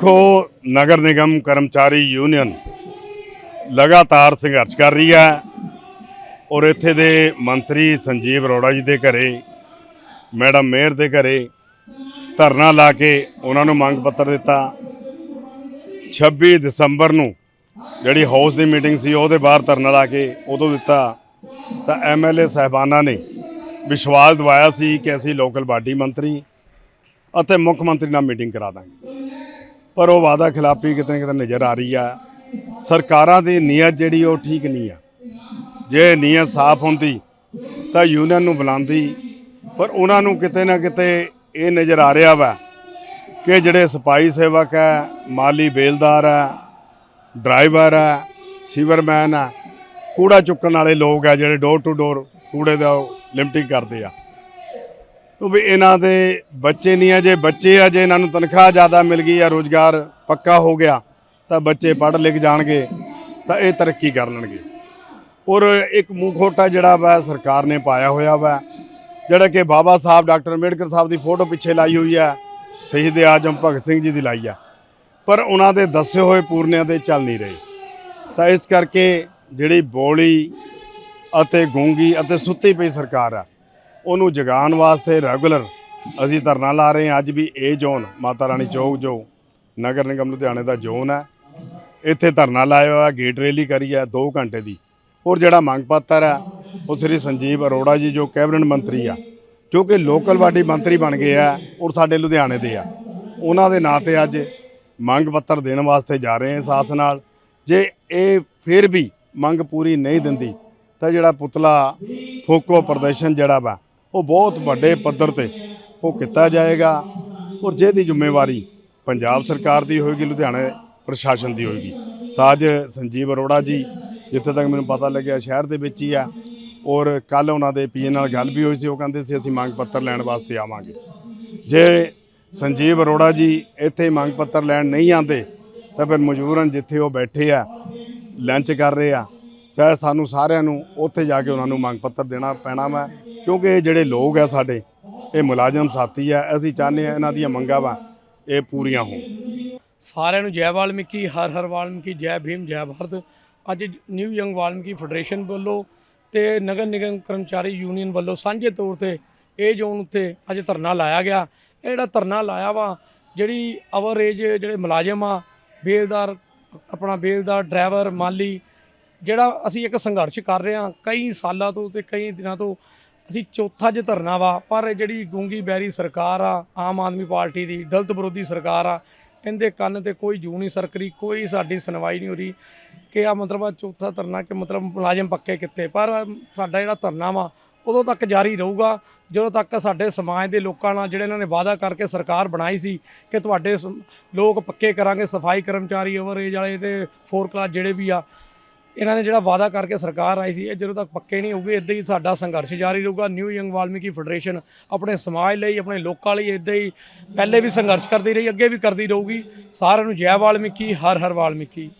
ਦੇਖੋ, ਨਗਰ ਨਿਗਮ ਕਰਮਚਾਰੀ ਯੂਨੀਅਨ ਲਗਾਤਾਰ ਸੰਘਰਸ਼ ਕਰ ਰਹੀ ਹੈ ਔਰ ਇੱਥੇ ਦੇ ਮੰਤਰੀ ਸੰਜੀਵ ਅਰੋੜਾ ਜੀ ਦੇ ਘਰੇ, ਮੈਡਮ ਮੇਅਰ ਦੇ ਘਰੇ ਧਰਨਾ ਲਾ ਕੇ ਉਹਨਾਂ ਨੂੰ ਮੰਗ ਪੱਤਰ ਦਿੱਤਾ। 26 ਦਸੰਬਰ ਨੂੰ ਜਿਹੜੀ ਹਾਊਸ ਦੀ ਮੀਟਿੰਗ ਸੀ, ਉਹਦੇ ਬਾਹਰ ਧਰਨਾ ਲਾ ਕੇ ਉਦੋਂ ਦਿੱਤਾ। ਤਾਂ ਐਮਐਲਏ ਸਾਹਿਬਾਨਾਂ ਨੇ ਵਿਸ਼ਵਾਸ ਦਿਵਾਇਆ ਸੀ ਕਿ ਅਸੀਂ ਲੋਕਲ ਬਾਡੀ ਮੰਤਰੀ ਅਤੇ ਮੁੱਖ ਮੰਤਰੀ ਨਾਲ ਮੀਟਿੰਗ ਕਰਾ ਦਾਂਗੇ। ਪਰ ਉਹ ਵਾਅਦਾ ਖਿਲਾਫੀ ਕਿਤੇ ਨਾ ਕਿਤੇ ਨਜ਼ਰ ਆ ਰਹੀ ਆ। ਸਰਕਾਰਾਂ ਦੀ ਨੀਅਤ ਜਿਹੜੀ ਉਹ ਠੀਕ ਨਹੀਂ ਆ। ਜੇ ਨੀਅਤ ਸਾਫ਼ ਹੁੰਦੀ ਤਾਂ ਯੂਨੀਅਨ ਨੂੰ ਬੁਲਾਉਂਦੀ, ਪਰ ਉਹਨਾਂ ਨੂੰ ਕਿਤੇ ਨਾ ਕਿਤੇ ਇਹ ਨਜ਼ਰ ਆ ਰਿਹਾ ਵਾ ਕਿ ਜਿਹੜੇ ਸਪਾਈ ਸੇਵਕ ਹੈ ਮਾਲੀ ਬੇਲਦਾਰ ਹੈ ਡਰਾਈਵਰ ਹੈ ਸੀਵਰਮੈਨ ਹੈ ਕੂੜਾ ਚੁੱਕਣ ਵਾਲੇ ਲੋਕ ਆ ਜਿਹੜੇ ਡੋਰ ਟੂ ਡੋਰ ਕੂੜੇ ਦਾ ਲਿਮਟਿੰਗ ਕਰਦੇ ਆ। ਵੀ ਇਹਨਾਂ ਦੇ ਬੱਚੇ ਨਹੀਂ ਆ, ਜੇ ਬੱਚੇ ਆ, ਜੇ ਇਹਨਾਂ ਨੂੰ ਤਨਖਾਹ ਜ਼ਿਆਦਾ ਮਿਲ ਗਈ ਆ, ਰੋਜ਼ਗਾਰ ਪੱਕਾ ਹੋ ਗਿਆ, ਤਾਂ ਬੱਚੇ ਪੜ੍ਹ ਲਿਖ ਜਾਣਗੇ, ਤਾਂ ਇਹ ਤਰੱਕੀ ਕਰ ਲੈਣਗੇ। ਔਰ ਇੱਕ ਮੂੰਹ ਖੋਟਾ ਜਿਹੜਾ ਵਾ, ਸਰਕਾਰ ਨੇ ਪਾਇਆ ਹੋਇਆ ਵਾ, ਜਿਹੜਾ ਕਿ ਬਾਬਾ ਸਾਹਿਬ, ਡਾਕਟਰ ਅੰਬੇਡਕਰ ਸਾਹਿਬ ਦੀ ਫੋਟੋ ਪਿੱਛੇ ਲਾਈ ਹੋਈ ਹੈ ਸ਼ਹੀਦ ਆਜਮ ਭਗਤ ਸਿੰਘ ਜੀ ਦੀ ਲਾਈ ਆ। ਪਰ ਉਹਨਾਂ ਦੇ ਦੱਸੇ ਹੋਏ ਪੂਰਨਿਆਂ ਦੇ ਚੱਲ ਨਹੀਂ ਰਹੇ। ਤਾਂ ਇਸ ਕਰਕੇ ਜਿਹੜੀ ਬੋਲੀ ਅਤੇ ਗੂੰਗੀ ਅਤੇ ਸੁੱਤੀ ਪਈ ਸਰਕਾਰ ਆ ਉਹਨੂੰ ਜਗਾਉਣ ਵਾਸਤੇ ਰੈਗੂਲਰ ਅਸੀਂ ਧਰਨਾ ਲਾ ਰਹੇ ਹਾਂ। ਅੱਜ ਵੀ ਇਹ ਜ਼ੋਨ, ਮਾਤਾ ਰਾਣੀ ਚੌਕ ਜੋ ਨਗਰ ਨਿਗਮ ਲੁਧਿਆਣੇ ਦਾ ਜ਼ੋਨ ਹੈ। ਇੱਥੇ ਧਰਨਾ ਲਾਇਆ ਹੋਇਆ, ਗੇਟ ਰੈਲੀ ਕਰੀ ਹੈ 2 ਘੰਟੇ ਦੀ। ਔਰ ਜਿਹੜਾ ਮੰਗ ਪੱਤਰ ਹੈ, ਉਹ ਸ੍ਰੀ ਸੰਜੀਵ ਅਰੋੜਾ ਜੀ ਜੋ ਕੈਬਨਿਟ ਮੰਤਰੀ ਆ, ਜੋ ਕਿ ਲੋਕਲ ਬਾਡੀ ਮੰਤਰੀ ਬਣ ਗਏ ਆ ਔਰ ਸਾਡੇ ਲੁਧਿਆਣੇ ਦੇ ਆ। ਉਹਨਾਂ ਦੇ ਨਾਂ ਤੇ ਅੱਜ ਮੰਗ ਪੱਤਰ ਦੇਣ ਵਾਸਤੇ ਜਾ ਰਹੇ ਹਾਂ ਸਾਥ ਨਾਲ। ਜੇ ਇਹ ਫਿਰ ਵੀ ਮੰਗ ਪੂਰੀ ਨਹੀਂ ਦਿੰਦੀ, ਤਾਂ ਜਿਹੜਾ ਪੁਤਲਾ ਫੋਕੋ ਪ੍ਰਦਰਸ਼ਨ ਜਿਹੜਾ ਵਾ ਉਹ ਬਹੁਤ ਵੱਡੇ ਪੱਧਰ ਤੇ ਉਹ ਕੀਤਾ ਜਾਏਗਾ। ਔਰ ਜਿਹਦੀ ਜ਼ਿੰਮੇਵਾਰੀ ਪੰਜਾਬ ਸਰਕਾਰ ਦੀ ਹੋਏਗੀ, ਲੁਧਿਆਣਾ ਪ੍ਰਸ਼ਾਸਨ ਦੀ ਹੋਏਗੀ। ਤਾਂ ਅੱਜ ਸੰਜੀਵ ਅਰੋੜਾ ਜੀ, ਜਿੱਥੇ ਤੱਕ ਮੈਨੂੰ ਪਤਾ ਲੱਗਿਆ, ਸ਼ਹਿਰ ਦੇ ਵਿੱਚ ਹੀ ਆ। ਔਰ ਕੱਲ ਉਹਨਾਂ ਦੇ ਪੀਏ ਨਾਲ ਗੱਲ ਵੀ ਹੋਈ ਸੀ, ਉਹ ਕਹਿੰਦੇ ਸੀ, ਅਸੀਂ ਮੰਗ ਪੱਤਰ ਲੈਣ ਵਾਸਤੇ ਆਵਾਂਗੇ। ਜੇ ਸੰਜੀਵ ਅਰੋੜਾ ਜੀ ਇੱਥੇ ਮੰਗ ਪੱਤਰ ਲੈਣ ਨਹੀਂ ਆਉਂਦੇ, ਤਾਂ ਫਿਰ ਮਜਬੂਰਨ ਜਿੱਥੇ ਉਹ ਬੈਠੇ ਆ, ਲੰਚ ਕਰ ਰਹੇ ਆ, ਚਾਹੇ ਸਾਨੂੰ ਸਾਰਿਆਂ ਨੂੰ ਉੱਥੇ ਜਾ ਕੇ ਉਹਨਾਂ ਨੂੰ ਮੰਗ ਪੱਤਰ ਦੇਣਾ ਪੈਣਾ ਵਾ। ਕਿਉਂਕਿ ਇਹ ਜਿਹੜੇ ਲੋਕ ਆ ਸਾਡੇ, ਇਹ ਮੁਲਾਜ਼ਮ ਸਾਥੀ ਆ, ਅਸੀਂ ਚਾਹੁੰਦੇ ਆ ਇਹਨਾਂ ਦੀਆਂ ਮੰਗਾਂ ਵਾ, ਇਹ ਪੂਰੀਆਂ ਹੋਣ। ਸਾਰਿਆਂ ਨੂੰ ਜੈ ਵਾਲਮੀਕੀ, ਹਰ ਹਰ ਵਾਲਮੀਕੀ, ਜੈ ਭੀਮ, ਜੈ ਭਾਰਤ। ਅੱਜ ਨਿਊ ਯੰਗ ਵਾਲਮੀਕੀ ਫੈਡਰੇਸ਼ਨ ਵੱਲੋਂ ਤੇ ਨਗਰ ਨਿਗਮ ਕਰਮਚਾਰੀ ਯੂਨੀਅਨ ਵੱਲੋਂ ਸਾਂਝੇ ਤੌਰ ਤੇ ਇਹ ਜ਼ੋਨ ਉੱਤੇ ਅੱਜ ਧਰਨਾ ਲਾਇਆ ਗਿਆ। ਇਹ ਜਿਹੜਾ ਧਰਨਾ ਲਾਇਆ ਵਾ, ਜਿਹੜੀ ਅਵਰ ਏਜ ਜਿਹੜੇ ਮੁਲਾਜ਼ਮ ਆ, ਬੇਲਦਾਰ, ਆਪਣਾ ਬੇਲਦਾਰ, ਡਰਾਈਵਰ, ਮਾਲੀ, ਜਿਹੜਾ ਅਸੀਂ ਇੱਕ ਸੰਘਰਸ਼ ਕਰ ਰਹੇ ਹਾਂ, ਕਈ ਸਾਲਾਂ ਤੋਂ ਤੇ ਕਈ ਦਿਨਾਂ ਤੋਂ ਅਸੀਂ ਚੌਥਾ ਜੇ ਧਰਨਾ ਵਾ, ਪਰ ਜਿਹੜੀ ਗੂੰਗੀ ਬੈਰੀ ਸਰਕਾਰ ਆ, ਆਮ ਆਦਮੀ ਪਾਰਟੀ ਦੀ, ਦਲਤ ਵਿਰੋਧੀ ਸਰਕਾਰ ਆ, ਇਹਦੇ ਕੰਨ ਤੇ ਕੋਈ ਜੂ ਨਹੀਂ ਸਰਕਰੀ ਕੋਈ ਸਾਡੀ ਸੁਣਵਾਈ ਨਹੀਂ ਹੋ ਰਹੀ ਕਿ ਆ ਮਤਲਬ ਆ ਚੌਥਾ ਧਰਨਾ ਕਿ ਮਤਲਬ ਮੁਲਾਜ਼ਮ ਪੱਕੇ ਕਿੱਥੇ ਪਰ ਸਾਡਾ ਜਿਹੜਾ ਧਰਨਾ ਵਾ, ਉਦੋਂ ਤੱਕ ਜਾਰੀ ਰਹੂਗਾ, ਜਦੋਂ ਤੱਕ ਸਾਡੇ ਸਮਾਜ ਦੇ ਲੋਕਾਂ ਨਾਲ ਜਿਹੜੇ ਇਹਨਾਂ ਨੇ ਵਾਅਦਾ ਕਰਕੇ ਸਰਕਾਰ ਬਣਾਈ ਸੀ ਕਿ ਤੁਹਾਡੇ ਸ- ਲੋਕ ਪੱਕੇ ਕਰਾਂਗੇ, ਸਫ਼ਾਈ ਕਰਮਚਾਰੀ ਓਵਰ ਏਜ ਵਾਲੇ ਤੇ ਫੋਰ ਕਲਾਸ ਜਿਹੜੇ ਵੀ ਆ ਇਹਨਾਂ ਨੇ ਜਿਹੜਾ ਵਾਅਦਾ ਕਰਕੇ ਸਰਕਾਰ ਆਈ ਸੀ, ਇਹ ਜਦੋਂ ਤੱਕ ਪੱਕੇ ਨਹੀਂ ਹੋਊਗੇ ਇਦਾਂ ਹੀ ਸਾਡਾ ਸੰਘਰਸ਼ ਜਾਰੀ ਰਹੂਗਾ। ਨਿਊ ਯੰਗ ਵਾਲਮੀਕੀ ਫੈਡਰੇਸ਼ਨ ਆਪਣੇ ਸਮਾਜ ਲਈ, ਆਪਣੇ ਲੋਕਾਂ ਲਈ ਇਦਾਂ ਹੀ ਪਹਿਲੇ ਵੀ ਸੰਘਰਸ਼ ਕਰਦੀ ਰਹੀ, ਅੱਗੇ ਵੀ ਕਰਦੀ ਰਹੂਗੀ। ਸਾਰਿਆਂ ਨੂੰ ਜੈ ਵਾਲਮੀਕੀ, ਹਰ ਹਰ ਵਾਲਮੀਕੀ।